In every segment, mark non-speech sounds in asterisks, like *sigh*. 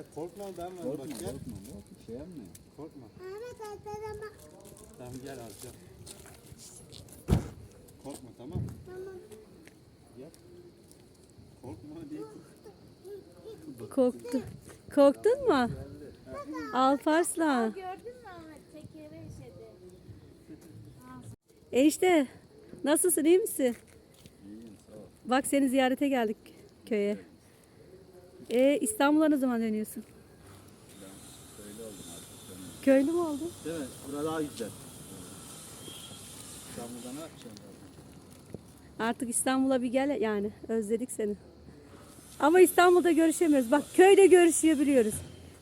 Ya korkma ben varım Korkma bak gel. korkma. Bak bir şey yapma. Korkma. Ahmet arkadaşıma. Tamam gel alacağım. Korkma tamam. Tamam. Gel. Korkma diye. Korktu. Korktun mu? Alparslan. Gördün mü Ahmet? Tekere işedi. Enişte nasılsın iyi misin? İyiyim sağ ol. Bak seni ziyarete geldik köye. E İstanbul'a ne zaman dönüyorsun? Söyle oldum artık. Köylü mü oldun? Değil mi? Burada daha güzel. İstanbul'da ne yapacağım? Artık İstanbul'a bir gel yani özledik seni. Ama İstanbul'da görüşemiyoruz. Bak köyde görüşebiliyoruz.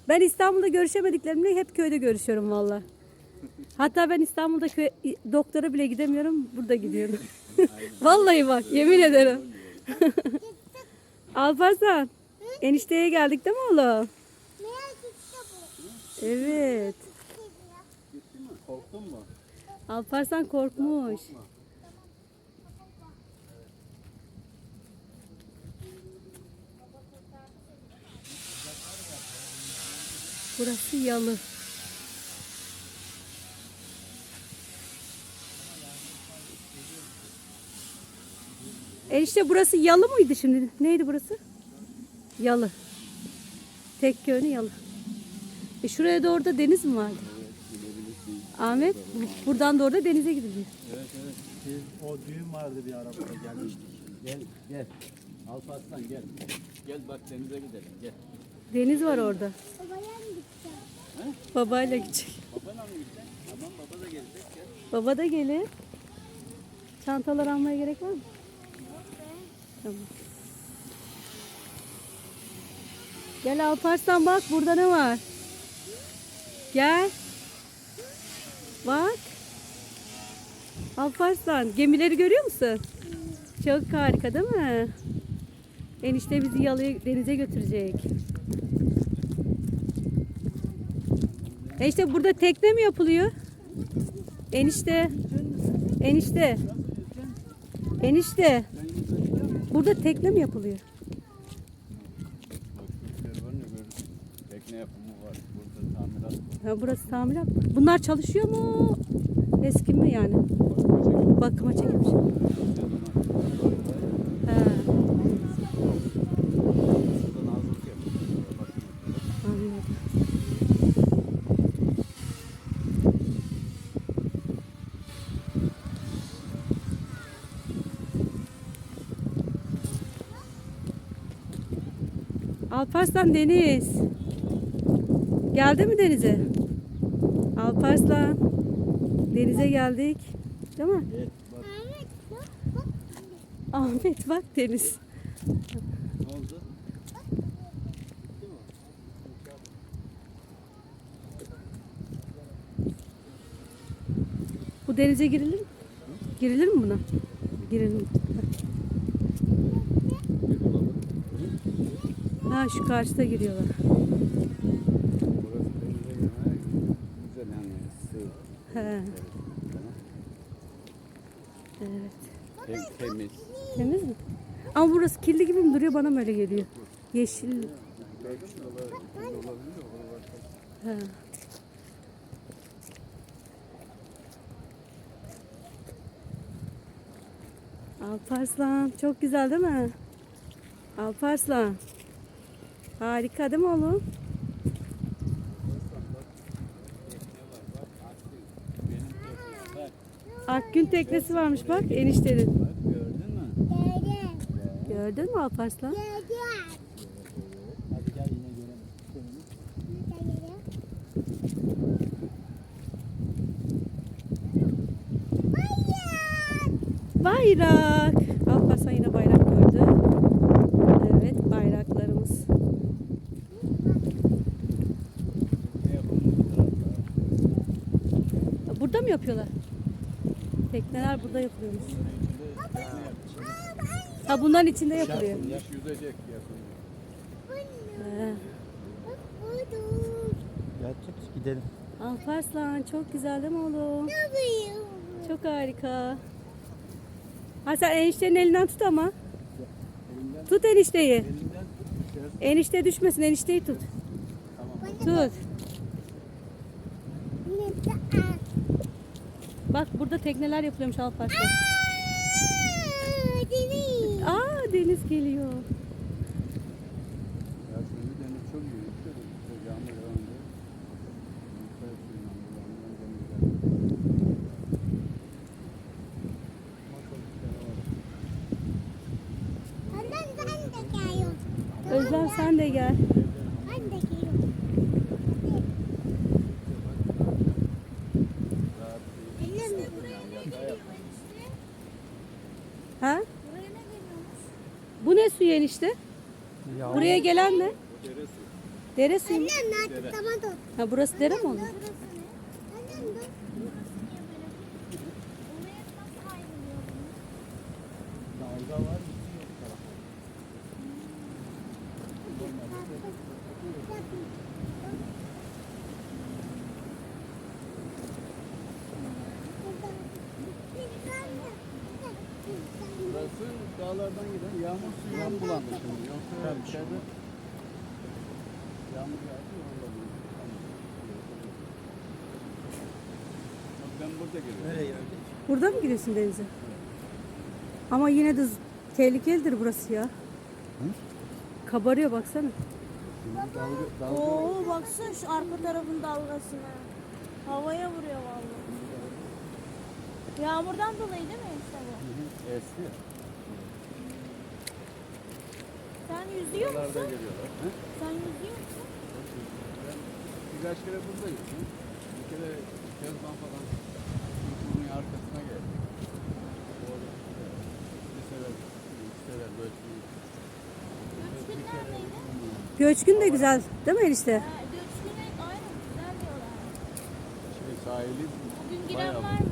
Ben İstanbul'da görüşemediklerimle hep köyde görüşüyorum valla. Hatta ben İstanbul'da köy, doktora bile gidemiyorum. Burada gidiyorum. *laughs* Vallahi bak yemin ederim. *laughs* Alparslan. Enişteye geldik değil mi oğlum? Evet. Gitti mi? Korktun mu? Alparslan korkmuş. Burası yalı. Enişte burası yalı mıydı şimdi? Neydi burası? Yalı. Tek yönü yalı. E şuraya doğru da deniz mi vardı? Ahmet bu- buradan doğru da denize gidiliyor. Evet evet. Biz o düğün vardı bir arabada gelmiştik. Gel gel. Alparslan gel. Gel bak denize gidelim gel. Deniz var orada. Babayla gidecek. Babanla mı gideceksin? Tamam baba da gelecek gel. Baba da gelir. Çantalar almaya gerek var mı? Tamam. Gel Alparslan bak burada ne var? Gel. Bak. Alparslan gemileri görüyor musun? Çok harika değil mi? Enişte bizi yalıya denize götürecek. Enişte burada tekne mi yapılıyor? Enişte. Enişte. Enişte. Burada tekne mi yapılıyor? Bak var ya böyle tekne yapımı var. Burada tamirat. Ha, burası tamirat. Bunlar çalışıyor mu? Eski mi yani? Bakıma çekilmiş. Anladım. Alparslan Deniz. Geldi mi denize? Alparslan. Denize geldik. Değil mi? Evet bak Ahmet bak deniz. ne oldu? Bu denize girilir mi? Girilir mi buna? Bulalım. Ha şu karşıda giriyorlar. Burası denize girmek güzel yani sığ. He. Evet. Tem, temiz. Temiz mi? Ama burası kirli gibi mi duruyor? Bana mı öyle geliyor? Yeşil. Belki şuralar öyle olabilir de oralar çok He. Alparslan. Çok güzel değil mi? Alparslan. Harika değil mi oğlum? Akgün teknesi varmış bak eniştenin. gördün mü? Gördün mü Alparslan? gel. Hadi gel yine görelim. Bayrak. Alparslan yine bayrak gördü. Evet bayraklarımız. Burada mı yapıyorlar? Tekneler burada yapılıyormuş. Ha bunların içinde yapılıyor. Yüzecek buldum. Gel tut gidelim. Alparslan çok güzel değil mi oğlum? Çok harika. Ha sen eniştenin elinden tut ama. Tut enişteyi. Enişte düşmesin enişteyi tut. Tut. De. Bak burada tekneler yapılıyormuş Alparslan. Aa, deniz. Aa deniz geliyor. Ya şimdi deniz çok büyük. İşte yağmur yağınca. Yukarı suyun yağmurlarından denizler. Ama çok güzel var. Ondan ben de geliyorum. Özlem sen de gel. Ben de geliyorum. Rahat değil. Annem de Yani yatağa yap. Ha? Buraya ne geliyormuş? Bu ne suyu enişte? Buraya gelen ne? Dere suyu. mu? Annem artık tamam dur. Ha burası dere mi oldu? Annem dur. Dalga var. bir şey yok tarafa. Burası dağlardan giden yağmur suyundan bulandı şimdi. Yoksa içeride yağmur yağdı ya ondan bulandı. Bak ben burada geliyorum. Nereye geldik? Burada mı giriyorsun denize? Ama yine de z- tehlikelidir burası ya. Kabarıyor baksana. Dalga, dalga Oo baksana şu arka tarafın dalgasına. Havaya vuruyor vallahi. Yağmurdan dolayı değil mi işte bu? eski. Sen yüzüyor musun? geliyorlar. Sen yüzüyor musun? Ben birkaç kere buradayım. Hı? Bir kere Kezban falan bunun arkasına geldik. Orada bir sefer, iki sefer böyle Göçkün neredeydi? Göçkün de güzel değil mi enişte? Ha, Göçkün'e aynen güzel diyorlar. şey sahili Bugün bayağı giren var mı?